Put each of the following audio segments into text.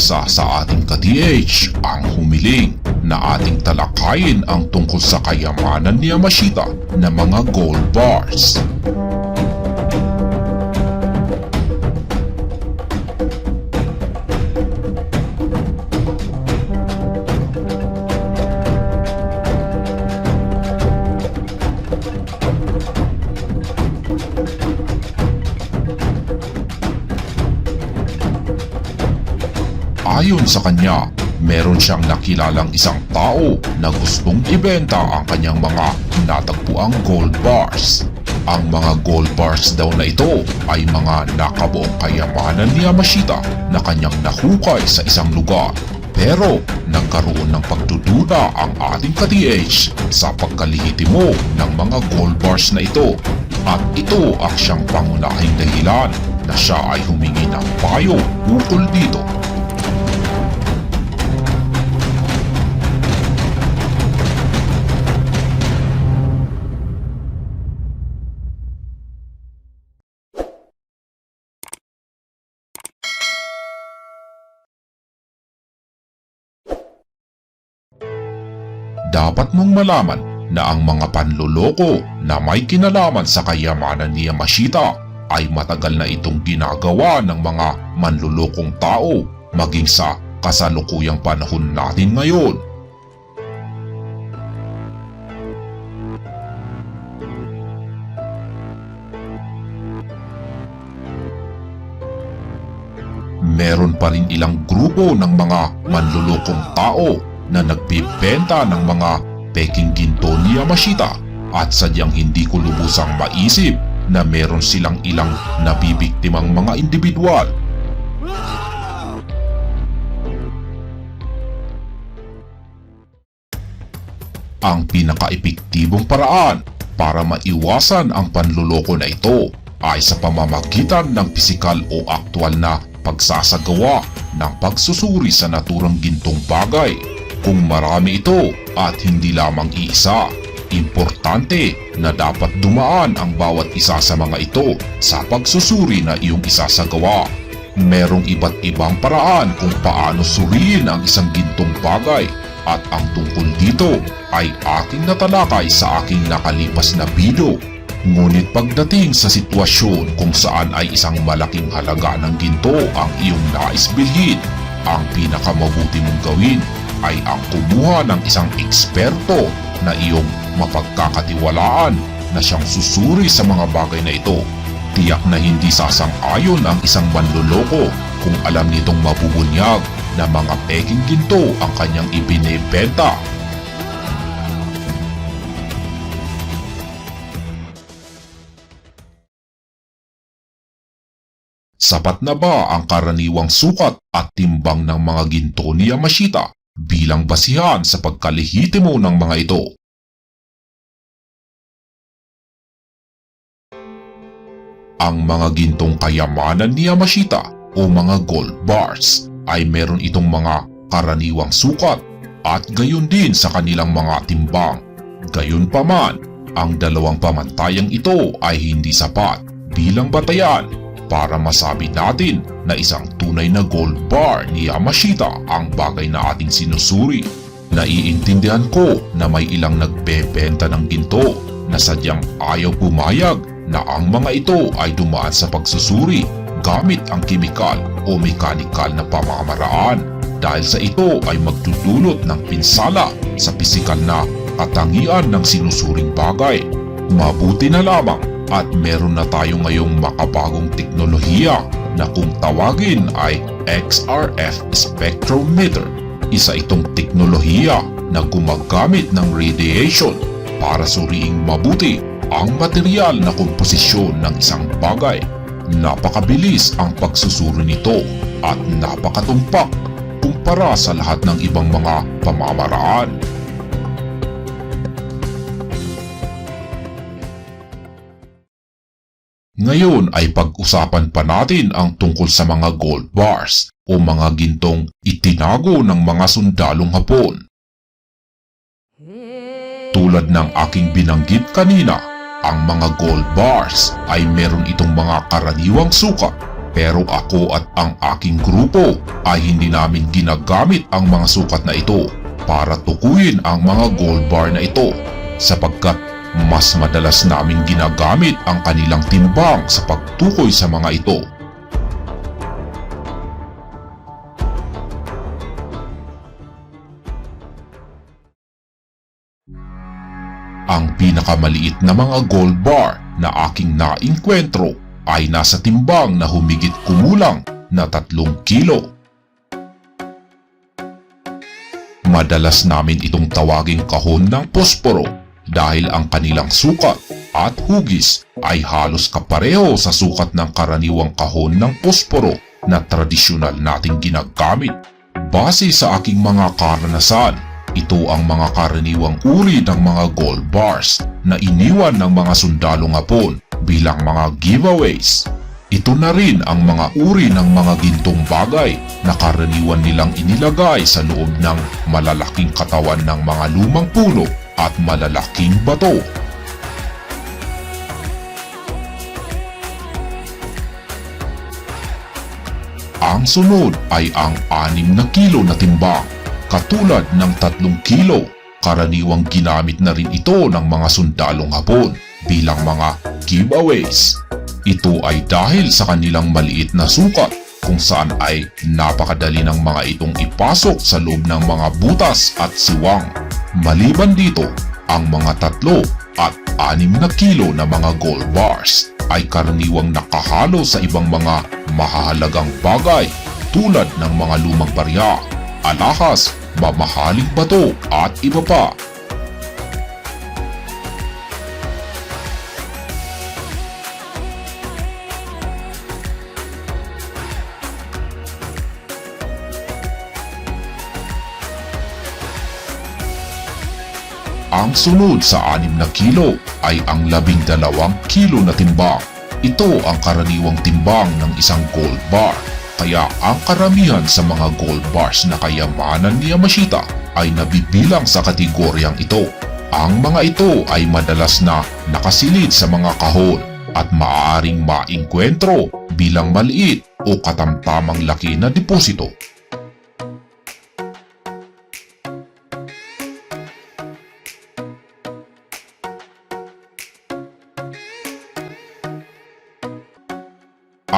isa sa ating ka-DH ang humiling na ating talakayin ang tungkol sa kayamanan ni Yamashita na mga gold bars. Ayon sa kanya, meron siyang nakilalang isang tao na gustong ibenta ang kanyang mga natagpuang gold bars. Ang mga gold bars daw na ito ay mga nakabuong kayamanan ni Yamashita na kanyang nahukay sa isang lugar. Pero nagkaroon ng pagdududa ang ating ka-DH sa pagkalihitimo ng mga gold bars na ito. At ito ang siyang pangunahing dahilan na siya ay humingi ng payo ukol dito. Dapat mong malaman na ang mga panloloko na may kinalaman sa kayamanan ni Yamashita ay matagal na itong ginagawa ng mga manlolokong tao maging sa kasalukuyang panahon natin ngayon. Meron pa rin ilang grupo ng mga manlulokong tao na nagbibenta ng mga peking ginto ni Yamashita at sadyang hindi ko lubusang maisip na meron silang ilang nabibiktimang mga individual. Ang pinaka-epektibong paraan para maiwasan ang panluloko na ito ay sa pamamagitan ng pisikal o aktwal na pagsasagawa ng pagsusuri sa naturang gintong bagay kung marami ito at hindi lamang iisa. Importante na dapat dumaan ang bawat isa sa mga ito sa pagsusuri na iyong isasagawa. Merong iba't ibang paraan kung paano suriin ang isang gintong bagay at ang tungkol dito ay aking natalakay sa aking nakalipas na video. Ngunit pagdating sa sitwasyon kung saan ay isang malaking halaga ng ginto ang iyong nais bilhin, ang pinakamabuti mong gawin ay ang kumuha ng isang eksperto na iyong mapagkakatiwalaan na siyang susuri sa mga bagay na ito. Tiyak na hindi sasang-ayon ang isang manloloko kung alam nitong mabubunyag na mga peking ginto ang kanyang ibinebenta. Sapat na ba ang karaniwang sukat at timbang ng mga ginto ni Yamashita bilang basihan sa pagkalihitimo ng mga ito? Ang mga gintong kayamanan ni Yamashita o mga gold bars ay meron itong mga karaniwang sukat at gayon din sa kanilang mga timbang. Gayon pa man, ang dalawang pamantayang ito ay hindi sapat bilang batayan para masabi natin na isang tunay na gold bar ni Yamashita ang bagay na ating sinusuri. Naiintindihan ko na may ilang nagbebenta ng ginto na sadyang ayaw pumayag na ang mga ito ay dumaan sa pagsusuri gamit ang kimikal o mekanikal na pamamaraan dahil sa ito ay magdudulot ng pinsala sa pisikal na katangian ng sinusuring bagay. Mabuti na lamang at meron na tayo ngayong makabagong teknolohiya na kung tawagin ay XRF spectrometer. Isa itong teknolohiya na gumagamit ng radiation para suriing mabuti ang material na komposisyon ng isang bagay. Napakabilis ang pagsusuri nito at napakatumpak kumpara sa lahat ng ibang mga pamamaraan. Ngayon ay pag-usapan pa natin ang tungkol sa mga gold bars o mga gintong itinago ng mga sundalong Hapon. Tulad ng aking binanggit kanina, ang mga gold bars ay meron itong mga karaniwang sukat Pero ako at ang aking grupo ay hindi namin ginagamit ang mga sukat na ito para tukuyin ang mga gold bar na ito sapagkat mas madalas namin ginagamit ang kanilang timbang sa pagtukoy sa mga ito. Ang pinakamaliit na mga gold bar na aking nainkwentro ay nasa timbang na humigit kumulang na tatlong kilo. Madalas namin itong tawaging kahon ng posporo dahil ang kanilang sukat at hugis ay halos kapareho sa sukat ng karaniwang kahon ng posporo na tradisyonal nating ginagamit. Base sa aking mga karanasan, ito ang mga karaniwang uri ng mga gold bars na iniwan ng mga sundalong hapon bilang mga giveaways. Ito na rin ang mga uri ng mga gintong bagay na karaniwan nilang inilagay sa loob ng malalaking katawan ng mga lumang puno at malalaking bato. Ang sunod ay ang 6 na kilo na timbang. Katulad ng 3 kilo, karaniwang ginamit na rin ito ng mga sundalong hapon bilang mga giveaways. Ito ay dahil sa kanilang maliit na sukat kung saan ay napakadali ng mga itong ipasok sa loob ng mga butas at siwang. Maliban dito, ang mga tatlo at anim na kilo na mga gold bars ay karaniwang nakahalo sa ibang mga mahalagang bagay tulad ng mga lumang barya, alahas, mamahaling bato at iba pa. Ang sunod sa 6 na kilo ay ang 12 kilo na timbang. Ito ang karaniwang timbang ng isang gold bar. Kaya ang karamihan sa mga gold bars na kayamanan ni Yamashita ay nabibilang sa kategoryang ito. Ang mga ito ay madalas na nakasilid sa mga kahon at maaaring maingkwentro bilang maliit o katamtamang laki na deposito.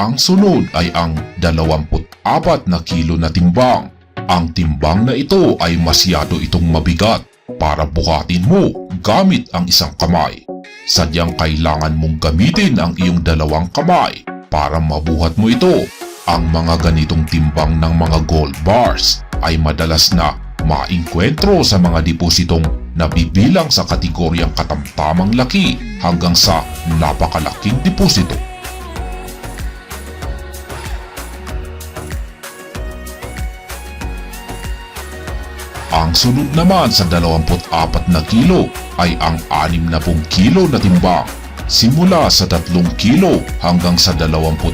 Ang sunod ay ang 24 na kilo na timbang. Ang timbang na ito ay masyado itong mabigat para bukatin mo gamit ang isang kamay. Sadyang kailangan mong gamitin ang iyong dalawang kamay para mabuhat mo ito. Ang mga ganitong timbang ng mga gold bars ay madalas na maingkwentro sa mga depositong nabibilang sa kategoryang katamtamang laki hanggang sa napakalaking deposito. Ang sunod naman sa 24 na kilo ay ang 60 kilo na timbang. Simula sa 3 kilo hanggang sa 24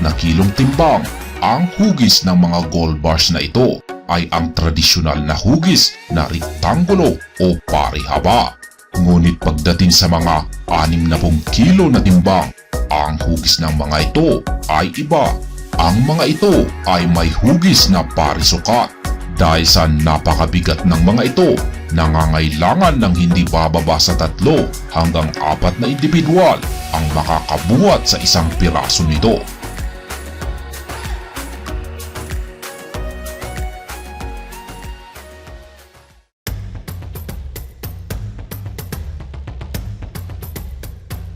na kilong timbang, ang hugis ng mga gold bars na ito ay ang tradisyonal na hugis na rektangulo o parihaba. Ngunit pagdating sa mga 60 kilo na timbang, ang hugis ng mga ito ay iba. Ang mga ito ay may hugis na parisukat dahil sa napakabigat ng mga ito, nangangailangan ng hindi bababa sa tatlo hanggang apat na individual ang makakabuhat sa isang piraso nito.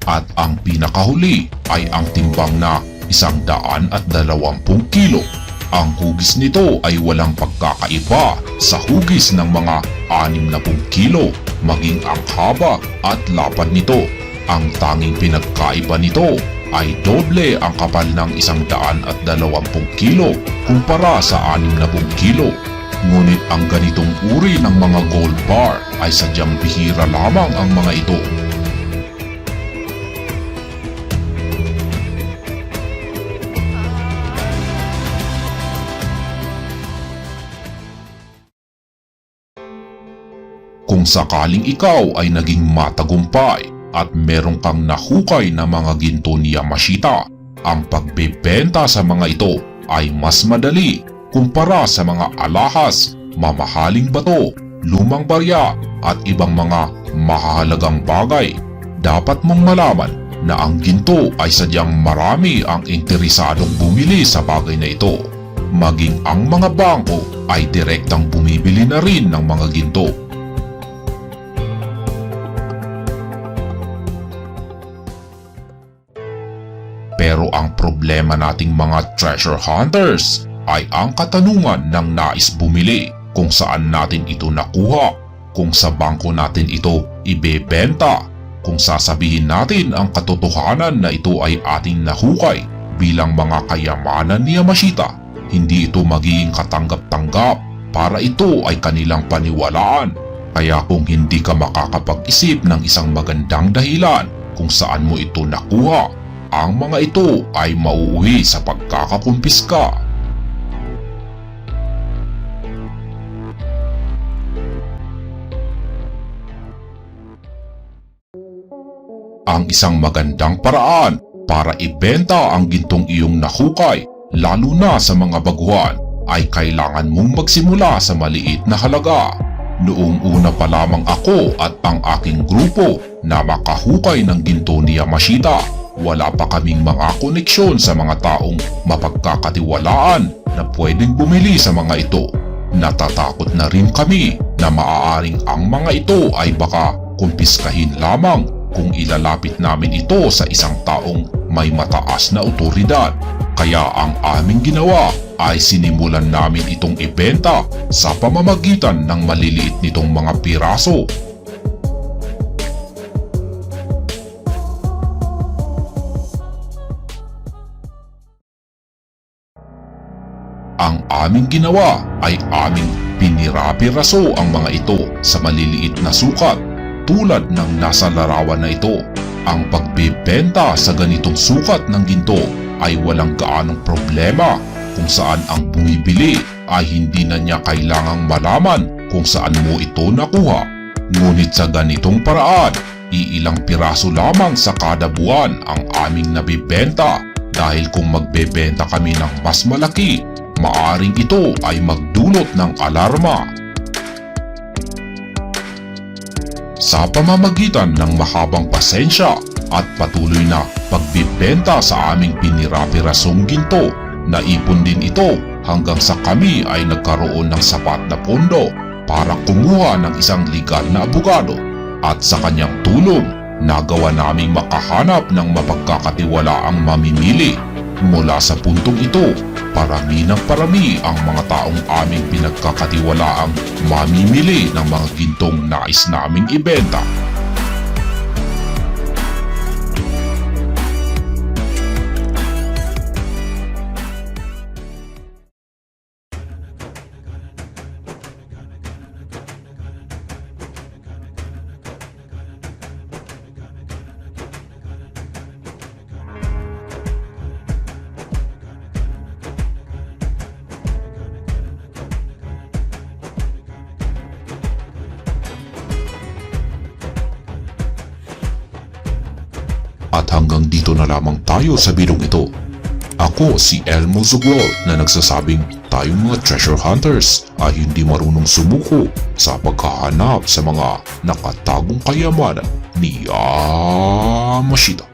At ang pinakahuli ay ang timbang na isang daan at dalawampung kilo ang hugis nito ay walang pagkakaiba sa hugis ng mga 60 kilo maging ang haba at lapad nito. Ang tanging pinagkaiba nito ay doble ang kapal ng isang daan at dalawampung kilo kumpara sa 60 kilo. Ngunit ang ganitong uri ng mga gold bar ay sadyang bihira lamang ang mga ito. Sakaling ikaw ay naging matagumpay at meron kang nahukay na mga ginto ni Yamashita, ang pagbebenta sa mga ito ay mas madali kumpara sa mga alahas, mamahaling bato, lumang barya at ibang mga mahalagang bagay. Dapat mong malaman na ang ginto ay sadyang marami ang interesadong bumili sa bagay na ito. Maging ang mga bangko ay direktang bumibili na rin ng mga ginto. Ang problema nating mga treasure hunters ay ang katanungan ng nais bumili kung saan natin ito nakuha, kung sa bangko natin ito ibebenta, kung sasabihin natin ang katotohanan na ito ay ating nahukay bilang mga kayamanan ni Yamashita, hindi ito magiging katanggap-tanggap para ito ay kanilang paniwalaan. Kaya kung hindi ka makakapag-isip ng isang magandang dahilan kung saan mo ito nakuha, ang mga ito ay mauuwi sa pagkakakumpiska. Ang isang magandang paraan para ibenta ang gintong iyong nahukay, lalo na sa mga baguhan, ay kailangan mong magsimula sa maliit na halaga. Noong una pa lamang ako at ang aking grupo na makahukay ng ginto ni Yamashita, wala pa kaming mga koneksyon sa mga taong mapagkakatiwalaan na pwedeng bumili sa mga ito. Natatakot na rin kami na maaaring ang mga ito ay baka kumpiskahin lamang kung ilalapit namin ito sa isang taong may mataas na otoridad. Kaya ang aming ginawa ay sinimulan namin itong ibenta sa pamamagitan ng maliliit nitong mga piraso aming ginawa ay aming pinirapiraso ang mga ito sa maliliit na sukat tulad ng nasa larawan na ito. Ang pagbebenta sa ganitong sukat ng ginto ay walang gaanong problema kung saan ang bumibili ay hindi na niya kailangang malaman kung saan mo ito nakuha. Ngunit sa ganitong paraan, iilang piraso lamang sa kada buwan ang aming nabibenta dahil kung magbebenta kami ng mas malaki, maaring ito ay magdulot ng alarma. Sa pamamagitan ng mahabang pasensya at patuloy na pagbibenta sa aming pinirapirasong ginto, naipon din ito hanggang sa kami ay nagkaroon ng sapat na pondo para kumuha ng isang legal na abogado at sa kanyang tulong nagawa naming makahanap ng mapagkakatiwalaang mamimili. Mula sa puntong ito, parami ng parami ang mga taong aming pinagkakatiwalaang mamimili ng mga gintong nais naming ibenta. At hanggang dito na lamang tayo sa bidong ito. Ako si Elmo Zugrol na nagsasabing tayong mga treasure hunters ay hindi marunong sumuko sa paghahanap sa mga nakatagong kayamanan ni Yamashita.